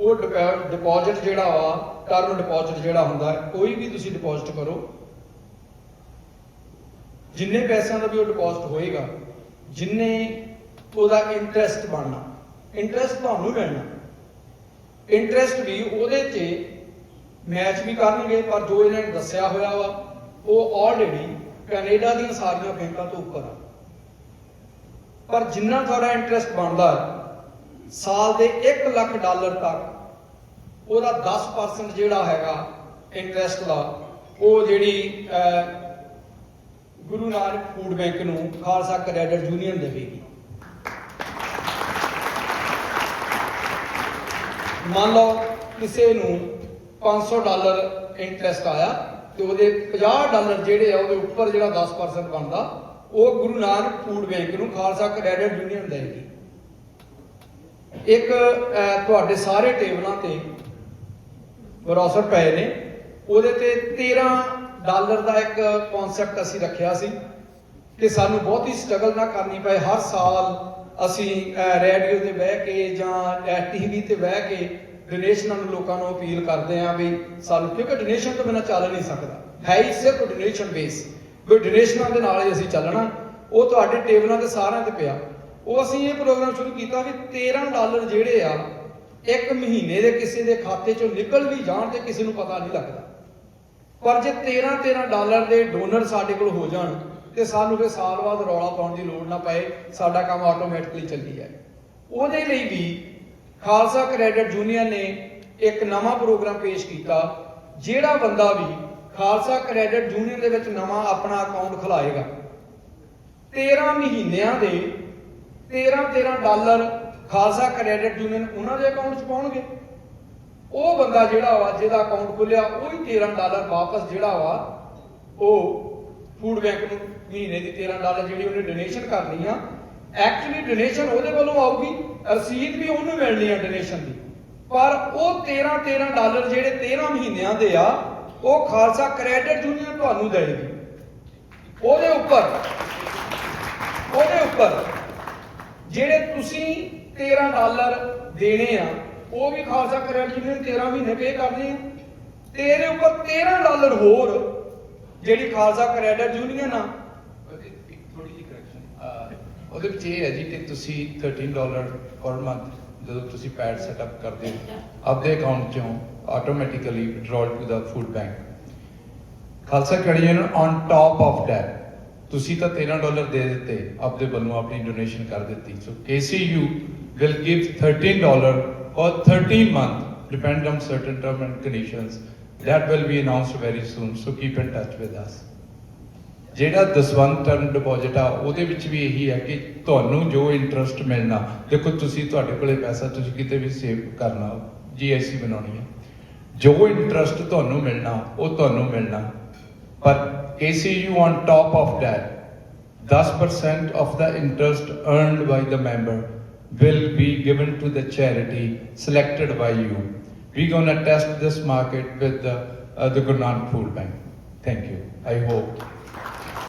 ਉਹ ਡਿਪੋਜ਼ਿਟ ਜਿਹੜਾ ਵਾ ਟਰਮ ਡਿਪੋਜ਼ਿਟ ਜਿਹੜਾ ਹੁੰਦਾ, ਕੋਈ ਵੀ ਤੁਸੀਂ ਡਿਪੋਜ਼ਿਟ ਕਰੋ। ਜਿੰਨੇ ਪੈਸਿਆਂ ਦਾ ਵੀ ਉਹ ਡਿਪੋਜ਼ਿਟ ਹੋਏਗਾ, ਜਿੰਨੇ ਉਹਦਾ ਇੰਟਰਸਟ ਬਣਨਾ ਇੰਟਰਸਟ ਤੁਹਾਨੂੰ ਮਿਲਣਾ। ਇੰਟਰਸਟ ਵੀ ਉਹਦੇ 'ਤੇ ਮੈਚ ਵੀ ਕਰਨਗੇ, ਪਰ ਜੋ ਇਹਨਾਂ ਨੇ ਦੱਸਿਆ ਹੋਇਆ ਵਾ, ਉਹ ਆਲਰੇਡੀ ਕੈਨੇਡਾ ਦੀਆਂ ਸਾਰੀਆਂ ਬੈਂਕਾਂ ਤੋਂ ਉੱਪਰ ਆ। ਪਰ ਜਿੰਨਾ ਤੁਹਾਡਾ ਇੰਟਰਸਟ ਬਣਦਾ ਸਾਲ ਦੇ 1 ਲੱਖ ਡਾਲਰ ਤੱਕ ਉਹਦਾ 10% ਜਿਹੜਾ ਹੈਗਾ ਇੰਟਰਸਟ ਦਾ, ਉਹ ਜਿਹੜੀ ਗੁਰੂ ਨਾਨਕ ਫੂਡ ਬੈਂਕ ਨੂੰ ਖਾਲਸਾ ਕ੍ਰੈਡਿਟ ਯੂਨੀਅਨ ਦੇਵੇਗੀ। ਮੰਨ ਲਓ ਕਿਸੇ ਨੂੰ 500 ਡਾਲਰ ਇੰਟਰਸਟ ਆਇਆ ਤੇ ਉਹਦੇ 50 ਡਾਲਰ ਜਿਹੜੇ ਆ ਉਹਦੇ ਉੱਪਰ ਜਿਹੜਾ 10% ਬਣਦਾ, ਉਹ ਗੁਰੂ ਨਾਨਕ ਫੂਡ ਬੈਂਕ ਨੂੰ ਖਾਲਸਾ ਕ੍ਰੈਡਿਟ ਯੂਨੀਅਨ ਦੇਵੇਗੀ। ਇੱਕ ਤੁਹਾਡੇ ਸਾਰੇ ਟੇਬਲਾਂ ਤੇ ਬਰੋਸਰ ਪਏ ਨੇ। ਉਹਦੇ ਤੇ 13 ਡਾਲਰ ਦਾ ਇੱਕ ਕਨਸੈਪਟ ਅਸੀਂ ਰੱਖਿਆ ਸੀ ਕਿ ਸਾਨੂੰ ਬਹੁਤੀ ਸਟਰਗਲ ਨਾ ਕਰਨੀ ਪਏ। ਹਰ ਸਾਲ ਅਸੀਂ ਰੇਡੀਓ ਤੇ ਬਹਿ ਕੇ ਜਾਂ ਟੀਵੀ ਤੇ ਬਹਿ ਕੇ ਡੋਨੇਸ਼ਨਾਂ ਨੂੰ ਲੋਕਾਂ ਨੂੰ ਅਪੀਲ ਕਰਦੇ ਆਂ ਵੀ ਸਾਨੂੰ, ਕਿਉਂਕਿ ਡੋਨੇਸ਼ਨ ਤੋਂ ਬਿਨਾਂ ਚੱਲ ਨਹੀਂ ਸਕਦਾ। ਹੈ ਹੀ ਸਿਰਫ ਡੋਨੇਸ਼ਨ ਬੇਸ ਵੀ ਡੋਨੇਸ਼ਨਾਂ ਦੇ ਨਾਲ ਹੀ ਅਸੀਂ ਚੱਲਣਾ। ਉਹ ਤੁਹਾਡੇ ਟੇਬਲਾਂ ਤੇ ਸਾਰਿਆਂ ਤੇ ਪਿਆ। ਉਹ ਅਸੀਂ ਇਹ ਪ੍ਰੋਗਰਾਮ ਸ਼ੁਰੂ ਕੀਤਾ ਵੀ 13 ਡਾਲਰ ਜਿਹੜੇ ਆ, ਇੱਕ ਮਹੀਨੇ ਦੇ ਕਿਸੇ ਦੇ ਖਾਤੇ ਚੋਂ ਨਿਕਲ ਵੀ ਜਾਣ ਤੇ ਕਿਸੇ ਨੂੰ ਪਤਾ ਨਹੀਂ ਲੱਗਦਾ। ਪਰ ਜੇ 13 13 ਡਾਲਰ ਦੇ ਡੋਨਰ ਸਾਡੇ ਕੋਲ ਹੋ ਜਾਣ ਤੇ ਸਾਨੂੰ ਫਿਰ ਸਾਲ ਬਾਅਦ ਰੌਲਾ ਪਾਉਣ ਦੀ ਲੋੜ ਨਾ ਪਏ, ਸਾਡਾ ਕੰਮ ਆਟੋਮੈਟਿਕਲੀ ਚੱਲੀ ਜਾਏ। ਉਹਦੇ ਲਈ ਵੀ ਖਾਲਸਾ ਕ੍ਰੈਡਿਟ ਯੂਨੀਅਨ ਨੇ ਇੱਕ ਨਵਾਂ ਪ੍ਰੋਗਰਾਮ ਪੇਸ਼ ਕੀਤਾ, ਜਿਹੜਾ ਬੰਦਾ ਵੀ ਖਾਲਸਾ ਕ੍ਰੈਡਿਟ ਯੂਨੀਅਨ ਦੇ ਵਿੱਚ ਨਵਾਂ ਆਪਣਾ ਅਕਾਊਂਟ ਖੁਲਾਏਗਾ। 13 ਮਹੀਨਿਆਂ ਦੇ 13 13 ਡਾਲਰ ਖਾਲਸਾ ਕ੍ਰੈਡਿਟ ਯੂਨੀਅਨ ਉਹਨਾਂ ਦੇ ਅਕਾਊਂਟ 'ਚ ਪਾਉਣਗੇ। ਉਹ ਬੰਦਾ ਜਿਹੜਾ ਵਾ, ਜਿਹਦਾ ਅਕਾਊਂਟ ਖੁੱਲਿਆ, ਉਹ ਹੀ 13 ਡਾਲਰ ਵਾਪਸ ਜਿਹੜਾ ਵਾ, ਉਹ ਫੂਡ ਬੈਂਕ ਨੂੰ ਮਹੀਨੇ ਦੀ 13 ਡਾਲਰ ਜਿਹੜੀ ਉਹਨੇ ਡੋਨੇਸ਼ਨ ਕਰਨੀ ਆ ਐਕਚੁਅਲੀ ਡੋਨੇਸ਼ਨ ਉਹਦੇ ਵੱਲੋਂ ਆਊਗੀ, ਰਸੀਦ ਵੀ ਉਹਨੂੰ ਮਿਲਣੀ ਆ ਡੋਨੇਸ਼ਨ ਦੀ। ਪਰ ਉਹ 13 13 ਡਾਲਰ ਜਿਹੜੇ 13 ਮਹੀਨਿਆਂ ਦੇ ਆ, ਉਹ ਖਾਲਸਾ ਕ੍ਰੈਡਿਟ ਯੂਨੀਅਨ ਤੁਹਾਨੂੰ ਦੇਵੇਗੀ ਉਹਦੇ ਉੱਪਰ ਉਹਦੇ ਉੱਪਰ ਜਿਹੜੇ ਤੁਸੀਂ 13 ਡਾਲਰ ਦੇਣੇ ਆ, ਉਹ ਵੀ ਖਾਲਸਾ ਕ੍ਰੈਡਿਟ ਯੂਨੀਅਨ 13 ਮਹੀਨੇ ਪੇ ਕਰਨੀ ਆ। ਤੇ ਉੱਪਰ 13 ਡਾਲਰ ਹੋਰ ਜਿਹੜੀ ਖਾਲਸਾ ਕ੍ਰੈਡਿਟ ਯੂਨੀਅਨ ਆ। ਥੋੜੀ ਜਿਹੀ ਕਰੈਕਸ਼ਨ ਉਹਦੇ ਵਿੱਚ ਇਹ ਹੈ ਜੀ ਕਿ ਤੁਸੀਂ 13 ਡਾਲਰ ਪਰ ਮੰਥ ਜਦੋਂ ਤੁਸੀਂ ਪੈਡ ਸੈਟਅਪ ਕਰਦੇ ਹੋ, ਆਪਦੇ ਅਕਾਊਂਟ ਚੋਂ automatically withdrawal to the food bank Khalsa credit union on top of that ਤੁਸੀਂ ਤਾਂ 13 ਡਾਲਰ ਦੇ ਦਿੱਤੇ, ਆਪਦੇ ਵੱਲੋਂ ਆਪਣੀ ਡੋਨੇਸ਼ਨ ਕਰ ਦਿੱਤੀ। ਸੋ KCU will give 13 dollar for 13 month, depend on certain term and conditions, that will be announced very soon, so keep in touch with us. ਜਿਹੜਾ ਦਸਵੰਤ ਟਰਮ ਡਿਪੋਜ਼ਿਟ ਆ, ਉਹਦੇ ਵਿੱਚ ਵੀ ਇਹੀ ਹੈ ਕਿ ਤੁਹਾਨੂੰ ਜੋ ਇੰਟਰਸਟ ਮਿਲਣਾ, ਦੇਖੋ ਤੁਸੀਂ ਤੁਹਾਡੇ ਕੋਲੇ ਪੈਸਾ, ਤੁਸੀਂ ਕਿਤੇ ਵੀ ਸੇਵ ਕਰਨਾ ਜੀਐਸਸੀ ਬਣਾਉਣੀ ਹੈ। ਜੋ ਇੰਟਰਸਟ ਤੁਹਾਨੂੰ ਮਿਲਣਾ, ਉਹ ਤੁਹਾਨੂੰ ਮਿਲਣਾ, ਪਰ KCU on top of that 10% of the interest earned by the member will be given to the charity selected by you. We're going to test this market with the, uh, the Gurnan Food Bank. Thank you. I hope